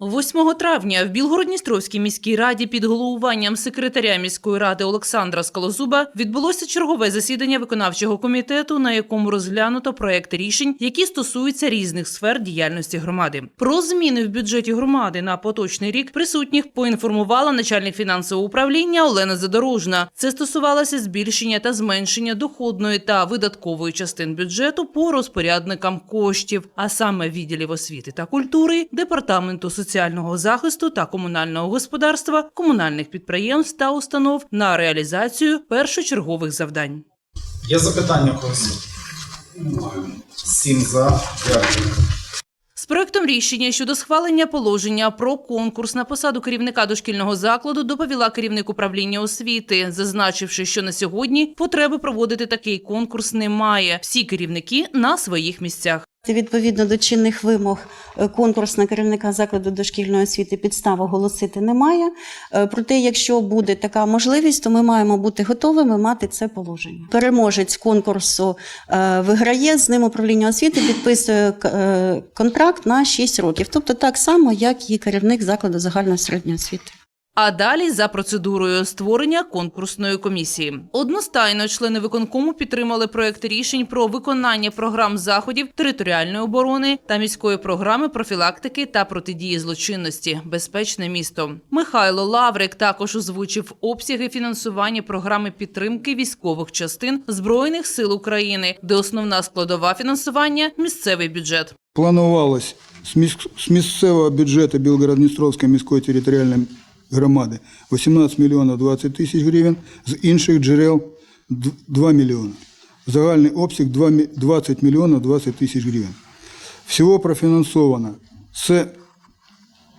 8 травня в Білгородністровській міській раді під головуванням секретаря міської ради Олександра Скалозуба відбулося чергове засідання виконавчого комітету, на якому розглянуто проекти рішень, які стосуються різних сфер діяльності громади. Про зміни в бюджеті громади на поточний рік присутніх поінформувала начальник фінансового управління Олена Задорожна. Це стосувалося збільшення та зменшення доходної та видаткової частин бюджету по розпорядникам коштів, а саме відділів освіти та культури, департаменту соціального захисту та комунального господарства, комунальних підприємств та установ на реалізацію першочергових завдань. Є запитання когось? Сім за. Дякую. З проектом рішення щодо схвалення положення про конкурс на посаду керівника дошкільного закладу доповіла керівник управління освіти, зазначивши, що на сьогодні потреби проводити такий конкурс немає. Всі керівники на своїх місцях. Відповідно до чинних вимог е, конкурс на керівника закладу дошкільної освіти підстав оголосити немає. Е, Проте, якщо буде така можливість, то ми маємо бути готовими мати це положення. Переможець конкурсу е, виграє з ним управління освіти, підписує контракт на 6 років, тобто так само, як і керівник закладу загальної середньої освіти. А далі за процедурою створення конкурсної комісії. Одностайно члени виконкому підтримали проекти рішень про виконання програм заходів територіальної оборони та міської програми профілактики та протидії злочинності Безпечне місто. Михайло Лаврик також озвучив обсяги фінансування програми підтримки військових частин збройних сил України, де основна складова фінансування місцевий бюджет. Планувалось з місцевого бюджету Білгород-Дністровської міської територіальної громади 18 мільйонів 20 тисяч гривень, з інших джерел 2 мільйони. Загальний обсяг 20 мільйонів 20 тисяч гривень. Всього профінансовано з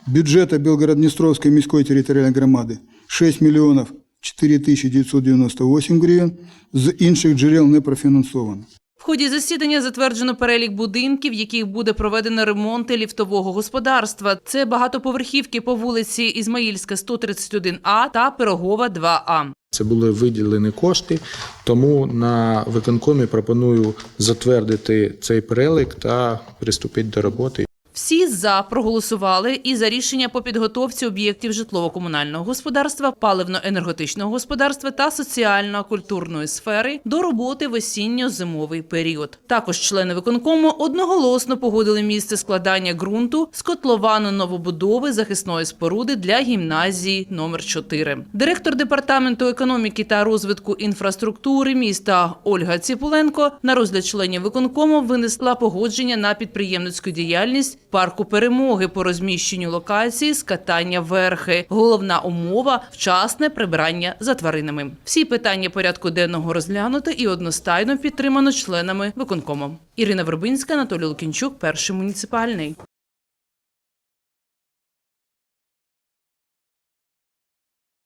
бюджету Білгород-Дністровської міської територіальної громади 6 мільйонів 4 тисячі 998 гривень, з інших джерел не профінансовано. В ході засідання затверджено перелік будинків, в яких буде проведено ремонти ліфтового господарства. Це багатоповерхівки по вулиці Ізмаїльська, 131А та Пирогова, 2А. Це були виділені кошти, тому на виконкомі пропоную затвердити цей перелік та приступити до роботи. Всі за проголосували і за рішення по підготовці об'єктів житлово-комунального господарства, паливно-енергетичного господарства та соціально-культурної сфери до роботи в осінньо-зимовий період. Також члени виконкому одноголосно погодили місце складання ґрунту з котловану новобудови захисної споруди для гімназії номер 4 Директор департаменту економіки та розвитку інфраструктури міста Ольга Ціпуленко на розгляд членів виконкому винесла погодження на підприємницьку діяльність парку перемоги по розміщенню локації з катання верхи. Головна умова вчасне прибирання за тваринами. Всі питання порядку денного розглянуто і одностайно підтримано членами виконкому. Ірина Вербинська, Анатолій Лукінчук, перший муніципальний.